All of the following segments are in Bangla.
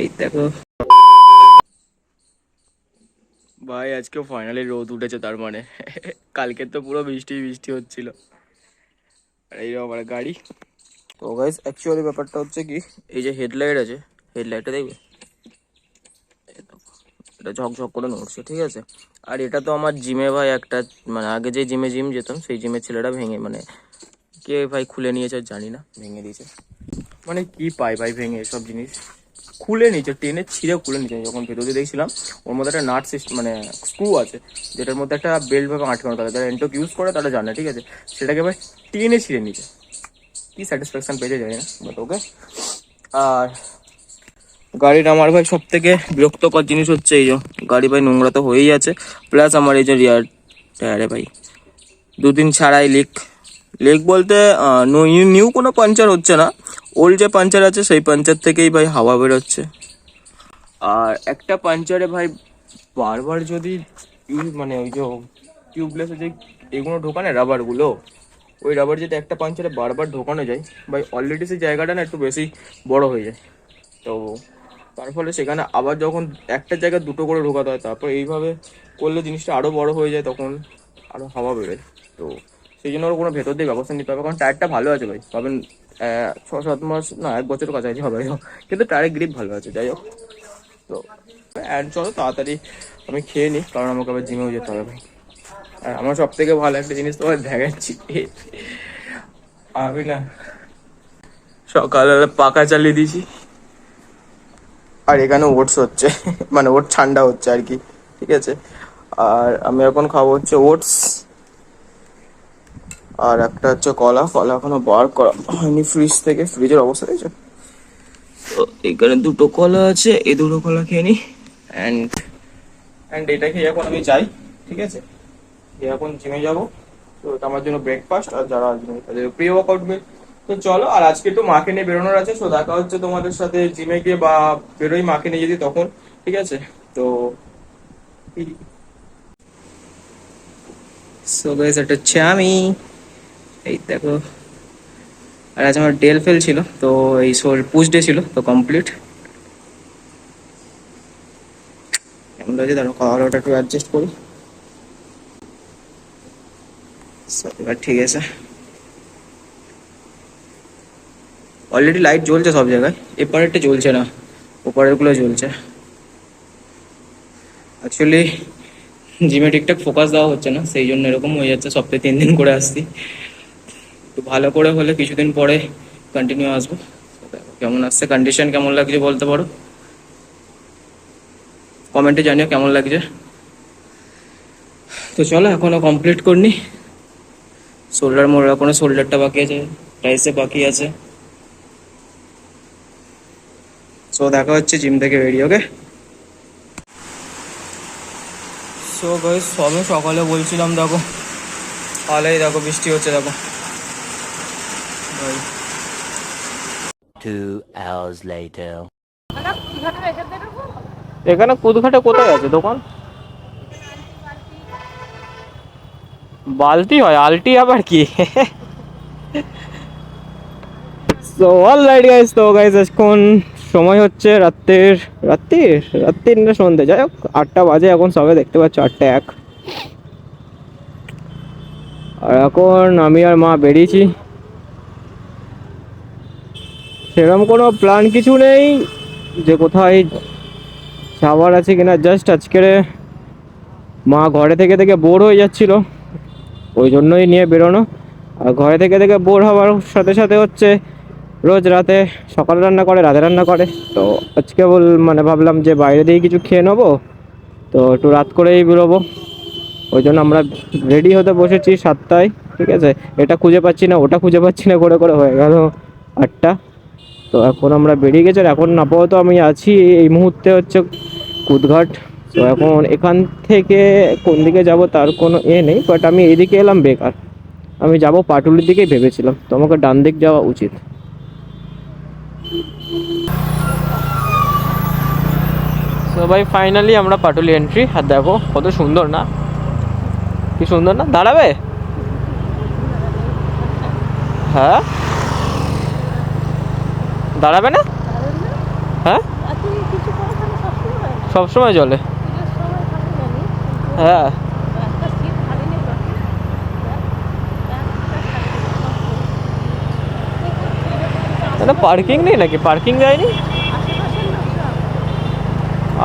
এই ভাই আজকে ফাইনালি রোদ উঠেছে তার মানে। কালকে তো পুরো বৃষ্টি বৃষ্টি হচ্ছিল। আর এইরকম আমার গাড়ি। তো গাইস অ্যাকচুয়ালি ব্যাপারটা হচ্ছে কি এই যে হেডলাইট আছে হেডলাইটটা দেখবে? এই দেখো, এটা ঝকঝক করে নড়ছে, ঠিক আছে? আর এটা তো আমার জিমে ভাই একটা মানে আগে যে জিমে জিম যেতাম, সেই জিমের ছেলেটা ভেঙে মানে কে ভাই খুলে নিয়েছে জানি না, ভেঙে দিয়েছে। মানে কি পাই ভাই ভেঙে এসব জিনিস? খুলে নিয়েছে, টেনে ছিঁড়ে খুলে নিয়েছে, যখন ভেতর দেখছিলাম, ওর মধ্যে একটা নাট সিস্টেম মানে স্ক্রু আছে, যেটার মধ্যে একটা বেল্ট ভাবে আটকানো থাকে, যারা এন্টক ইউজ করে তারা জানে, ঠিক আছে? সেটাকে ভাই টেনে ছিঁড়ে নিয়েছে। কি স্যাটিসফ্যাকশন পেয়েছে জানি না, বাট ওকে। আর গাড়ির আমার ভাই সব থেকে বিরক্তকর জিনিস হচ্ছে এই যে, গাড়ি ভাই নোংরা তো হয়েই আছে প্লাস আমার এই যে রিয়ার টায়ারে ভাই। দুদিন ছাড়াই লিক লিক বলতে নিউ কোনো পাঞ্চার হচ্ছে না। ওল্ড যে পাঞ্চার আছে সেই পাঞ্চার থেকেই ভাই হাওয়া বেরোচ্ছে। আর একটা পাঞ্চারে ভাই বারবার যদি মানে ওই যে টিউবলেসে যে এগুলো ঢোকানে রাবারগুলো ওই রাবার যেটা একটা পাঞ্চারে বারবার ঢোকানো যায়, ভাই অলরেডি সেই জায়গাটা না একটু বেশি বড় হয়ে যায়। তো তার ফলে সেখানে আবার যখন একটা জায়গায় দুটো করে ঢোকাতে হয়, তারপর এইভাবে করলে জিনিসটা আরও বড় হয়ে যায়, তখন আরও হাওয়া বেরোয়। তো সেই জন্য ওর কোনো ভেতর দিয়ে ব্যবস্থা নিতে হবে, কারণ টায়ারটা ভালো আছে ভাই। পাবেন ছ, সাত মাস না, এক বছর কাছাকাছি হবে, কিন্তু টায়ারের গ্রিপ ভালো আছে, যাই হোক। তো, and চলো তাড়াতাড়ি আমি খেয়ে নিই, কারণ আমাকে আবার জিমেও যেতে হবে ভাই। আর আমার সব থেকে ভালো একটা জিনিস তোমার দেখাচ্ছি। আমি না সকালবেলা পাকা চালিয়ে দিয়েছি। আর এখানে ওটস হচ্ছে। মানে ওট ঠান্ডা হচ্ছে আর কি। ঠিক আছে? আর আমি এখন খাব হচ্ছে ওটস। আর একটা হচ্ছে কলা। কলা এখনও বার করা হয়নি ফ্রিজ থেকে। ফ্রিজের অবস্থা দেখছ? তো এখানে দুটো কলা আছে, এই দুটো কলা খেয়ে নি। অ্যান্ড অ্যান্ড এটা খেয়ে এখন আমি যাই, ঠিক আছে? এখন জিমে যাব। তো আমার জন্য ব্রেকফাস্ট আর যারা তাদের প্রি ওয়ার্কআউট মিল তো চলো, আর আজকে একটু মাকে নিয়ে বেরোনোর আছে তো দেখা হচ্ছে তোমাদের সাথে জিমে গিয়ে বা বেরোই মাকে নিয়ে যদি তখন, ঠিক আছে? তো সো গাইস এটা হচ্ছে আমি এই দেখো। আর আজ আমার ডেল ফেল ছিল, তো এই সোল পুশ ডে ছিল, তো কমপ্লিট কেমন লাগছে? খাওয়া দাওয়াটা একটু অ্যাডজাস্ট করি। এবার ঠিক আছে। অলরেডি লাইট জ্বলছে সব জায়গায়। এপারেরটা জ্বলছে না, ওপারেরগুলো জ্বলছে। অ্যাকচুয়ালি জিমে ঠিকঠাক ফোকাস দেওয়া হচ্ছে না, সেই জন্য এরকম হয়ে যাচ্ছে, সপ্তাহে তিন দিন করে আসছি। একটু ভালো করে হলে কিছুদিন পরে কন্টিনিউ আসব। কেমন আসছে কন্ডিশন কেমন লাগছে বলতে পারো? কমেন্টে জানিও কেমন লাগছে। তো চলো, এখনও কমপ্লিট করনি। শোল্ডার মোড় এখনও শোল্ডারটা বাকি আছে প্রাইসে বাকি আছে। সো দেখা হচ্ছে জিম থেকে বেরিয়ে ওকে সো গাইস সবে সকালে বলছিলাম দেখো তাহলেই দেখো বৃষ্টি হচ্ছে দেখো। ভাই Two hours later. এখানে কুদঘাটে কোথায় আছে দোকান? বালতি হয় আলটি আবার কি? সো অল রাইট গাইস তো গাইস এখন সময় হচ্ছে রাত্রের, রাত্রির রাত্রির না সন্ধ্যে। যাই হোক, আটটা বাজে, এখন সবে দেখতে পাচ্ছ আটটা এক। আর এখন আমি আর মা বেরিয়েছি। সেরকম কোনো প্ল্যান কিছু নেই যে কোথায় যাওয়ার আছে কিনা। জাস্ট আজকের মা ঘরে থেকে থেকে বোর হয়ে যাচ্ছিল, ওই জন্যই নিয়ে বেরোনো। আর ঘরে থেকে থেকে বোর হওয়ার সাথে সাথে হচ্ছে রোজ রাতে সকালে রান্না করে, রাতে রান্না করে। তো আজকে বল মানে ভাবলাম যে বাইরে দিয়ে কিছু খেয়ে নেব। তো একটু রাত করেই বেরোবো। ওই জন্য আমরা রেডি হতে বসেছি সাতটায়, ঠিক আছে? এটা খুঁজে পাচ্ছি না, ওটা খুঁজে পাচ্ছি না, করে করে হয়ে গেল আটটা। তো এখন আমরা বেরিয়ে গেছি, আর এখন আপাতত আমি আছি এই মুহূর্তে হচ্ছে কুদঘাট। তো এখন এখান থেকে কোন দিকে যাব তার কোনো এ নেই বাট আমি এইদিকে এলাম বেকার। আমি যাব পাটুলির দিকেই ভেবেছিলাম। তো আমাকে ডান দিক যাওয়া উচিত। তো ভাই ফাইনালি আমরা পাটুলি এন্ট্রি আর দেখো, কত সুন্দর না? কি সুন্দর না? দাঁড়াবে? হ্যাঁ? দাঁড়াবে না? হ্যাঁ? সবসময় কিন্তু হ্যাঁ। পার্কিং নেই নাকি? পার্কিং যায়নি?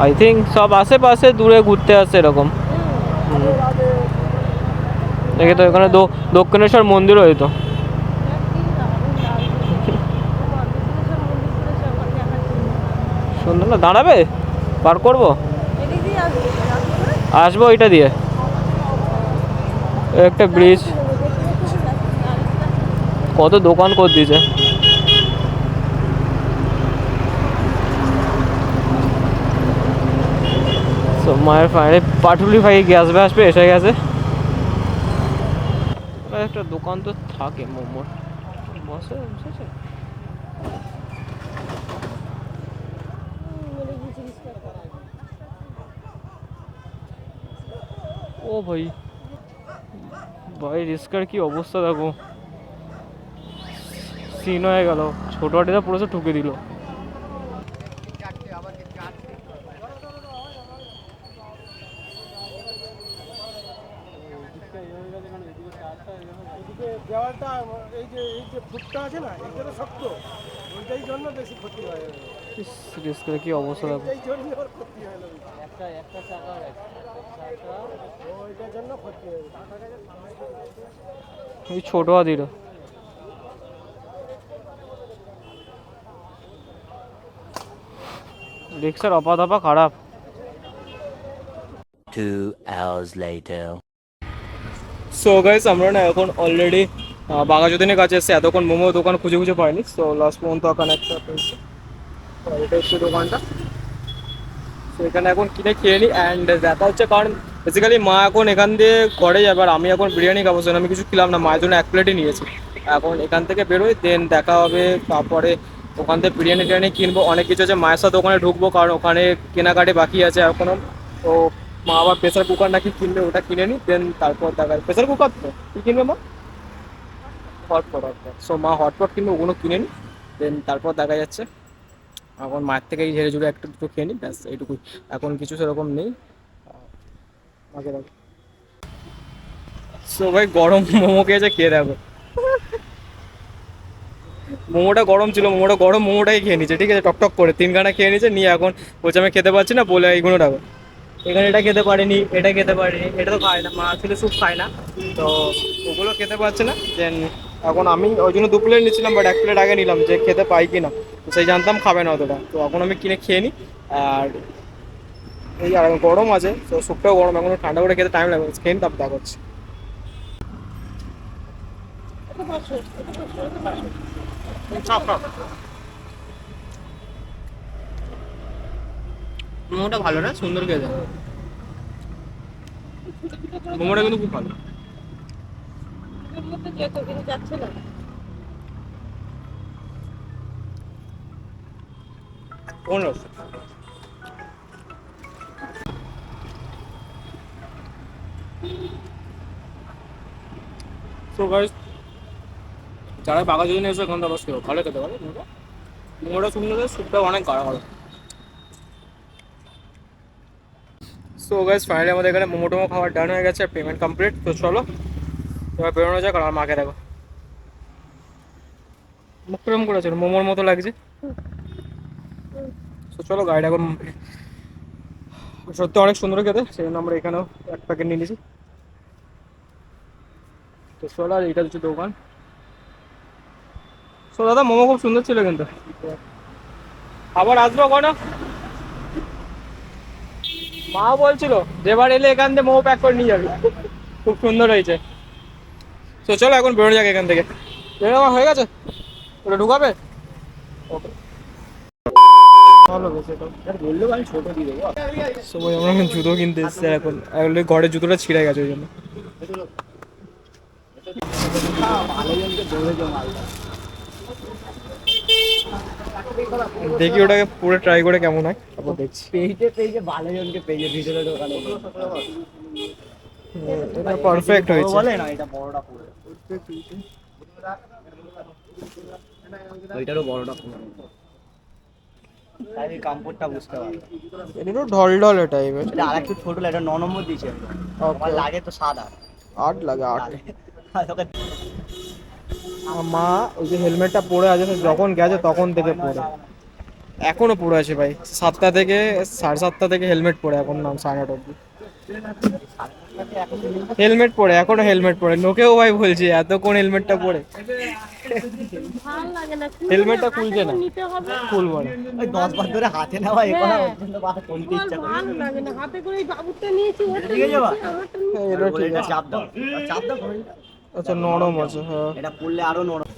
আই থিঙ্ক সব আশেপাশে দূরে ঘুরতে আসে এরকম। দেখে তো এখানে দক্ষিণেশ্বর মন্দির হয়তো সুন্দর না, দাঁড়াবে? পার করব? আসব ওইটা দিয়ে। একটা ব্রিজ কত দোকান করে দিয়েছে। সো মায়ের ফাইনালি পাটুলি ভাই গ্যাস পেয়ে এসে গেছে। একটা দোকান তো থাকে মোমোর বসে, বসেছে? ও ভাই ভাই, রিস্কার কি অবস্থা দেখো। সিন হয়ে গেল, ছোট হাটিটা পুরো ঠুকে দিল। এদিকে দেওয়ালটা এই যে এই যে ফুটটা আছে না এইটা তো শক্ত। ওইটাই জন্য বেশি ক্ষতি হয় রিস্কার কি অবস্থা এই জন্য ওর ক্ষতি হয় একটা একটা চাকা ওইটার জন্য ক্ষতি হয়। এই ছোট হাতিটা। রিক্সার অপাধপা খারাপ। Two hours later. So guys আমরা না এখন অলরেডি বাঘাযতীনের কাছে এসে এতক্ষণ মোমো দোকান খুঁজে খুঁজে পাইনি সো লাস্ট পর্যন্ত ওখানে একটা পেয়েছি। এটা হচ্ছে দোকানটা। তো এখানে এখন কিনে খেয়ে নিই অ্যান্ড দেখা হচ্ছে, কারণ বেসিক্যালি মা এখন এখান দিয়ে ঘরে যাবে আর আমি এখন বিরিয়ানি খাব, সেজন্য আমি কিছু খেলাম না। মায়ের জন্য এক প্লেটই নিয়েছি। এখন এখান থেকে বেরোই দেন দেখা হবে, তারপরে ওখান থেকে বিরিয়ানি টিরিয়ানি কিনবো। অনেক কিছু আছে, মায়ের সাথে ওখানে ঢুকবো, কারণ ওখানে কেনাকাটি বাকি আছে এখনও। তো মা আবার প্রেসার কুকার নাকি কিনবে, ওটা কিনে নিই দেন তারপর দেখা প্রেসার কুকার তো, কি কিনবে মা? হটপট হটপট সো মা হটপট কিনবে, ওগুলো কিনে নিই দেন তারপর দেখা যাচ্ছে, এখন মায়ের থেকেই ঝেড়ে ঝুড়ে একটু দুটো খেয়ে নিই ব্যাস, এইটুকুই। এখন কিছু সেরকম নেই। আগে রাখো। সো ভাই, গরম মোমো খেয়েছে খেয়ে দেখো। মোমোটা গরম ছিল, মোমোটা গরম, মোমোটাই খেয়ে নিচ্ছে ঠিক আছে, টক টক করে তিন গানা খেয়ে নিচ্ছে নিয়ে এখন বলছে, আমি খেতে পারছি না, বলে এইগুলো রাখো এখানে এটা খেতে পারিনি এটা খেতে পারিনি এটা তো খায় না মা আসলে স্যুপ খায় না। তো ওগুলো খেতে পারছে না দেন এখন আমি ওই জন্য দু প্লেট নিয়েছিলাম বাট এক প্লেট আগে নিলাম যে খেতে পাই কি না তো সেই জানতাম খাবে না অতটা। তো এখন আমি কিনে খেয়ে নিই আর এই আর গরম আছে তো স্যুপটাও গরম এখন ঠান্ডা করে খেতে টাইম লাগবে খেয়ে তারপর দেখা হচ্ছে মোমোটা ভালো না, সুন্দর খেতে মোমোটা কিন্তু খুব ভালো। যারা বাঘা যদি এসে ওখান থেকে খেয়ে ভালো খেতে পারে। মোমোটা সুন্দর স্যুপটা অনেক গাঢ় গাঢ় সো গাইস ফাইনালি আমাদের এখানে মোমো টোমো খাওয়ার ডান হয়ে গেছে পেমেন্ট কমপ্লিট তো চলো, এবার বেরোনো যাক আর মাকে দেখো। মুখ কিরম করেছে? মোমোর মতো লাগছে। তো চলো, গাড়িটা এখন সত্যি অনেক সুন্দর খেতে। সেই জন্য আমরা এখানেও এক প্যাকেট নিয়ে নিয়েছি। তো চলো, আর এইটা হচ্ছে দোকান। সো দাদা, মোমো খুব সুন্দর ছিল কিন্তু। আবার আসব কোনো মা বলছিল যেবার এলে এখান থেকে মোমো প্যাক করে নিয়ে যাবি। খুব সুন্দর হয়েছে। তো চলো এখন বেরোনো যাক এখান থেকে। বেরোনো আমার হয়ে গেছে? ওটা ঢুকাবে? ওকে। সবাই আমরা এখন জুতো কিনতে এসছি এখন। ঘরের জুতোটা ছিঁড়ে গেছে ওই জন্য। দেখি ওটাকে পুরো ট্রাই করে কেমন হয়। তারপর দেখছি। পেজে পেজে ভালো জনকে পেজে ভিতরে ঢোকানো। এটা পারফেক্ট হয়েছে। বলে না এটা বড়টা পুরো। ওইটারও বড়টা পুরো। তাই কাম্পটটা বুঝতে পারবে এটা একটু ঢল ঢলে টাইপের এটা আর একটু ছোট এটা ন নম্বর দিয়েছে। আমার লাগে তো সাদা আট। লাগে আট। আর তোকে আমার মা ওই যে হেলমেটটা পরে আছে যখন গেছে তখন থেকে পরে। এখনও পরে আছে ভাই। সাতটা থেকে সাড়ে সাতটা থেকে হেলমেট পরে এখন নাম সাড়ে নটা অব্দি হেলমেট পরে এখনও হেলমেট পরে। লোকেও ভাই বলছে এত কোন হেলমেটটা পরে? হেলমেটটা খুলছে না। খুলবো না। ওই দশ বার ধরে হাতে নেওয়া হ্যাঁ। হ্যাঁ, এটা ঠিক আছে চাপ দাও। চাপ দাও। আচ্ছা নরম আছে হ্যাঁ। এটা পড়লে আরও নরম।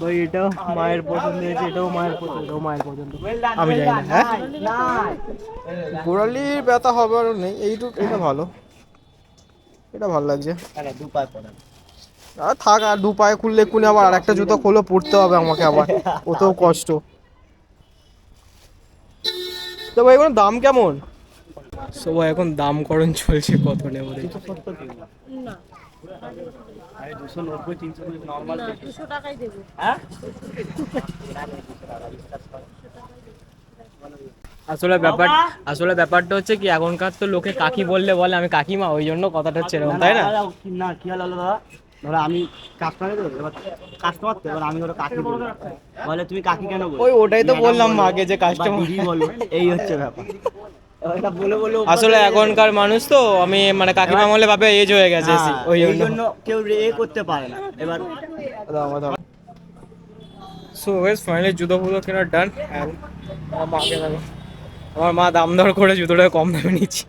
ভাই এটাও মায়ের পছন্দ হয়েছে এটাও মায়ের পছন্দ এটাও মায়ের পছন্দ। আমি জানি না হ্যাঁ? গোড়ালির ব্যথা হবে আর নেই এইটুকু এটা ভালো। এটা ভালো লাগছে। আরে দু পায়ে পড়ে। আর থাক আর দু পায়ে খুললে এক্ষুনি আবার আর একটা জুতো খোলো পড়তে হবে আমাকে আবার। ওতেও কষ্ট। তো ভাই এখন দাম কেমন? সবাই এখন দাম করণ চলছে কত নেব। না। আরে দুশো নব্বই তিনশো নর্মাল দুশো টাকাই দেবো। হ্যাঁ? আসলে ব্যাপার আসলে ব্যাপারটা হচ্ছে কি এখনকার তো লোকে কাকি বললে বলে আমি কাকিমা ওই জন্য কথাটা হচ্ছে এরকম তাই না? না কি হলো দাদা? ধরো আমি কাস্টমার তো এবার কাস্টমার তো এবার আমি ধরো কাকি বলব বলে তুমি কাকি কেন বলো ওই ওটাই তো বললাম মাকে যে কাস্টমার বলো এই হচ্ছে ব্যাপার। আসলে এখনকার মানুষ তো আমি মানে কাকিমা বলে ভাবে এজ হয়ে গেছে হ্যাঁ, ওই জন্য। কেউ এ করতে পারে না। এবার সো ওয়েস ফাইনালি জুতো ফুতো কেনার ডান আমার মাকে আমার মা দাম দর করে জুতোটা কম দামে নিচ্ছি।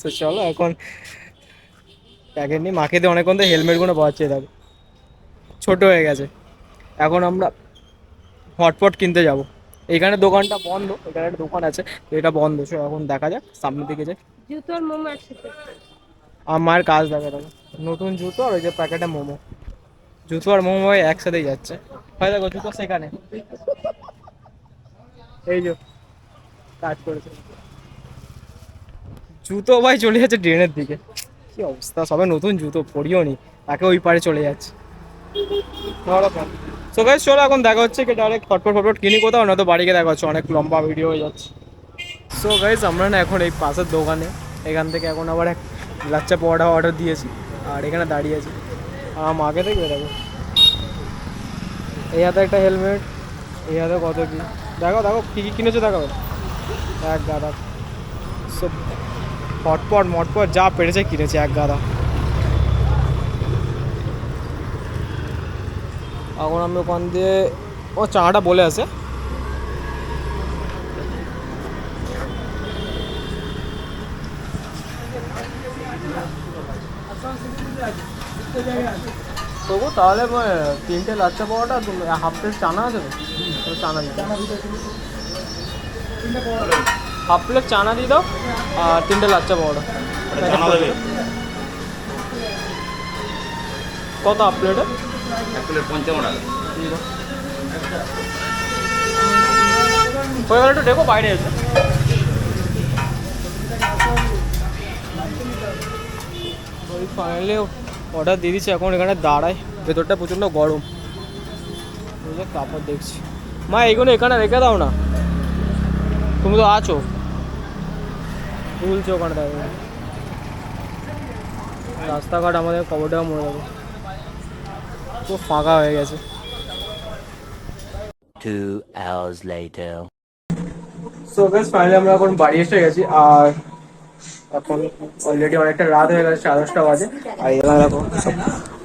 তো চলো এখন প্যাকেট নিই। মাকে দিয়ে অনেকক্ষণ তো হেলমেটগুলো পাওয়াচ্ছে দেখো ছোট হয়ে গেছে। এখন আমরা হটপট কিনতে যাব। এখানে দোকানটা বন্ধ এখানে একটা দোকান আছে তো এটা বন্ধ সো এখন দেখা যাক সামনের দিকে যাই। জুতো আর মোমো একসাথে। আমার কাজ দেখা দেখো নতুন জুতো আর ওই যে প্যাকেটে মোমো। জুতো আর মোমো ভাই একসাথেই যাচ্ছে। হয় দেখো জুতো সেখানে। এই যে কাজ করেছে। জুতো ভাই চলে যাচ্ছে ড্রেনের দিকে। কি অবস্থা সবে নতুন জুতো পরিও নি তাকে ওই পারে চলে যাচ্ছে। সো গাইস চলো এখন দেখা হচ্ছে কি ডাইরেক্ট ফটফট ফটফট কিনি কোথাও না তো বাড়িকে দেখা হচ্ছে, অনেক লম্বা ভিডিও হয়ে যাচ্ছে। সো গাইস আমরা না এখন এই পাশের দোকানে, এখান থেকে এখন আবার এক লাচ্চা পরোটা অর্ডার দিয়েছি, আর এখানে দাঁড়িয়ে আছি। আর মাকে দেখবে দেখো এই হাতে একটা হেলমেট এই হাতে কত কি? দেখো দেখো, কী কী কিনেছো দেখো। এক গাদা। সব হটপট মটপট যা পেরেছে কিনেছে, এক গাদা। এখন আমি ওখান দিয়ে ও চাটা বলে আছে তবু তাহলে তিনটে লাচ্চা পাওয়াটা হাফ প্লেট চানা আছে তো? চানা দিতে হাফ প্লেট চানা দিয়ে দাও আর তিনটে লাচ্চা পাওয়াটা কত হাফ প্লেটে দিয়ে দাও হয়ে গেলে একটু দেখো, বাইরে এসে ফাইনালি অর্ডার দিয়ে দিচ্ছি, এখন এখানে দাঁড়ায়। ভেতরটা প্রচণ্ড গরম। কাপড় দেখছি। মা, এইগুলো এখানে রেখে দাও না। তুমি তো আছো। তুলছো ওখানে রাস্তাঘাট আমাদের কবরটা মরে যাবে খুব ফাঁকা হয়ে গেছে। Two hours later. So guys finally আমরা এখন বাড়ি এসে গেছি আর এখন অলরেডি অনেকটা রাত হয়ে গেছে সাড়ে দশটা বাজে। আর এখানে দেখো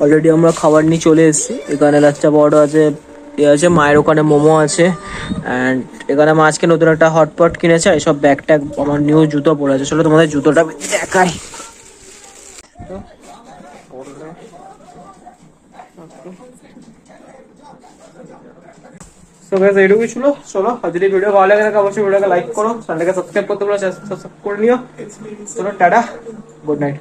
অলরেডি আমরা খাবার নিয়ে চলে এসেছি। এখানে লাচ্চা পাউডার আছে এ আছে মায়ের ওখানে মোমো আছে অ্যান্ড এখানে মা আজকে নতুন একটা হটপট কিনেছে আর এসব ব্যাগ ট্যাগ আমার নিউ জুতো পরে আছে। চলো তোমাদের জুতোটা আমি দেখাই। সো গাইস এইটুকুই ছিল চলো আর যদি ভিডিও ভালো লাগে থাকে অবশ্যই ভিডিওকে লাইক করো চ্যানেলটাকে সাবস্ক্রাইব করতে বলো সাবস্ক্রাইব করে নিও চলো টাটা গুড নাইট